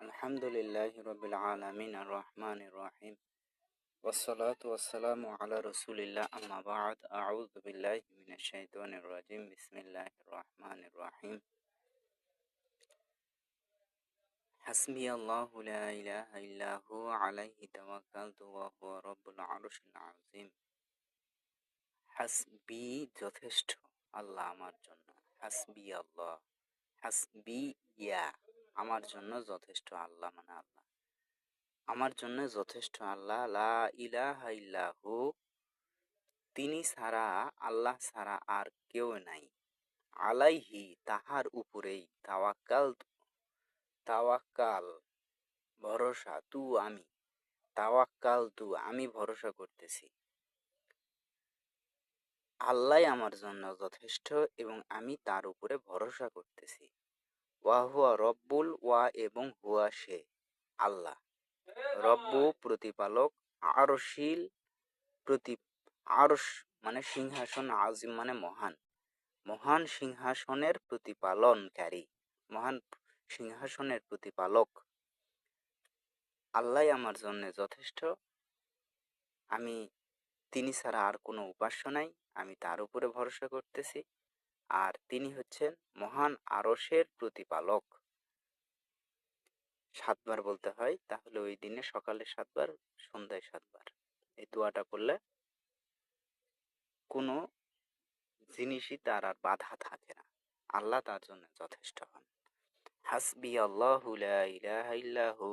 الحمد لله رب العالمين الرحمن الرحيم والصلاة والسلام على رسول الله أما بعد أعوذ بالله من الشيطان الرجيم بسم الله الرحمن الرحيم حسبي الله لا إله إلا هو عليه توكلت وهو رب العرش العظيم হাসবি যথেষ্ট আল্লাহ আমার জন্য হাসবি আল্লাহ হাসবি ইয়া আমার জন্য যথেষ্ট আল্লাহ মানে আল্লাহ। আমার জন্য যথেষ্ট আল্লাহ, লা ইলাহা ইল্লাহু। তিনি ছাড়া, আল্লাহ ছাড়া আর কেউ নাই। আলাইহি তাহার উপরেই তাওয়াক্কাল তাওয়াক্কাল, ভরসা, তু আমি। তাওয়াক্কাল, তু আমি ভরসা করতেছি। আল্লাহ আমার জন্য যথেষ্ট এবং আমি তার উপরে ভরসা করতেছি। ওয়া হুয়া রব্বুল ওয়া এবং হুয়া সে, আল্লাহ। রব্বু প্রতিপালক, আরশিল প্রতি, আরশ মানে সিংহাসন আজিম মানে মহান। মহান সিংহাসনের প্রতিপালনকারী, মহান সিংহাসনের প্রতিপালক। আল্লাহ আমার জন্য যথেষ্ট। আমি, তিনি ছাড়া আর কোনো উপাস্য নাই। আমি তার উপরে ভরসা করতেছি। আর তিনি হচ্ছেন মহান আরসের প্রতিপালক। সাতবার বলতে হয়, তাহলে ওই দিনে সকালে সাতবার, সন্ধ্যায় সাতবার। এই দোয়াটা করলে কোনো জিনিসই তার আর বাধা থাকে না। আল্লাহ তার জন্য যথেষ্ট হন। হাসবি আল্লাহু ইলাহা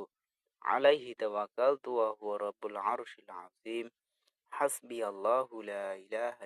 আলাইহি তাওয়াক্কালতু ওয়া হুয়া রাব্বুল আরশিল আযীম। হাসবি আল্লাহু ইলাহা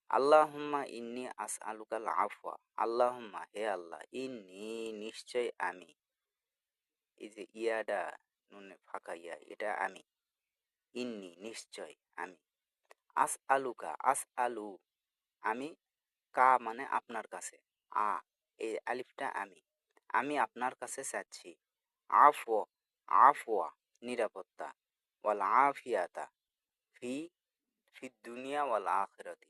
আল্লাহুম্মা ইন্নি আসআলুকাল আফওয়া। আল্লাহুম্মা, হে আল্লাহ, ইন্নি নিশ্চয় আমি। এই যে ইয়াডা নুনে ফাঁকা ইয়া, এটা আমি। ইন্নি নিশ্চয় আমি। আস আলুকা আস আলু আমি, কা মানে আপনার কাছে। আ, এই আলিফটা আমি। আমি আপনার কাছে চাচ্ছি। আফও আফওয়া, নিরাপত্তা। ওয়াল আফিয়াতা, ফি ফি দুনিয়া, ওয়াল আখিরাতি।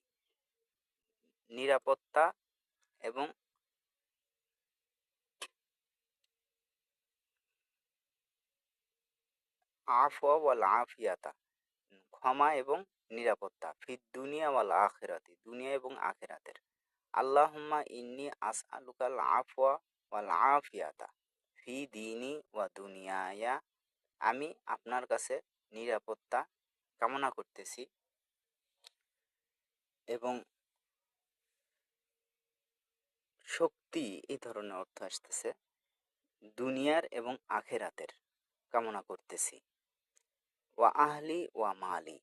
নিরাপত্তা এবং আফওয়া আফিয়াতা, ক্ষমা এবং নিরাপত্তা ফি দুনিয়া ওয়াল আখিরাতি, দুনিয়া এবং আখিরাতের। আল্লাহুম্মা ইন্নি আসআলুকাল আফওয়া ওয়াল আফিয়াতা, ফি দিনি ওয়া দুনিয়ায়া, আমি আপনার কাছে নিরাপত্তা কামনা করতেছি এবং শক্তি এই ধরনের অর্থ আসতেছে। দুনিয়ার এবং আখেরাতের কামনা করতেছি। ওয়া আহলি ওয়া মালি।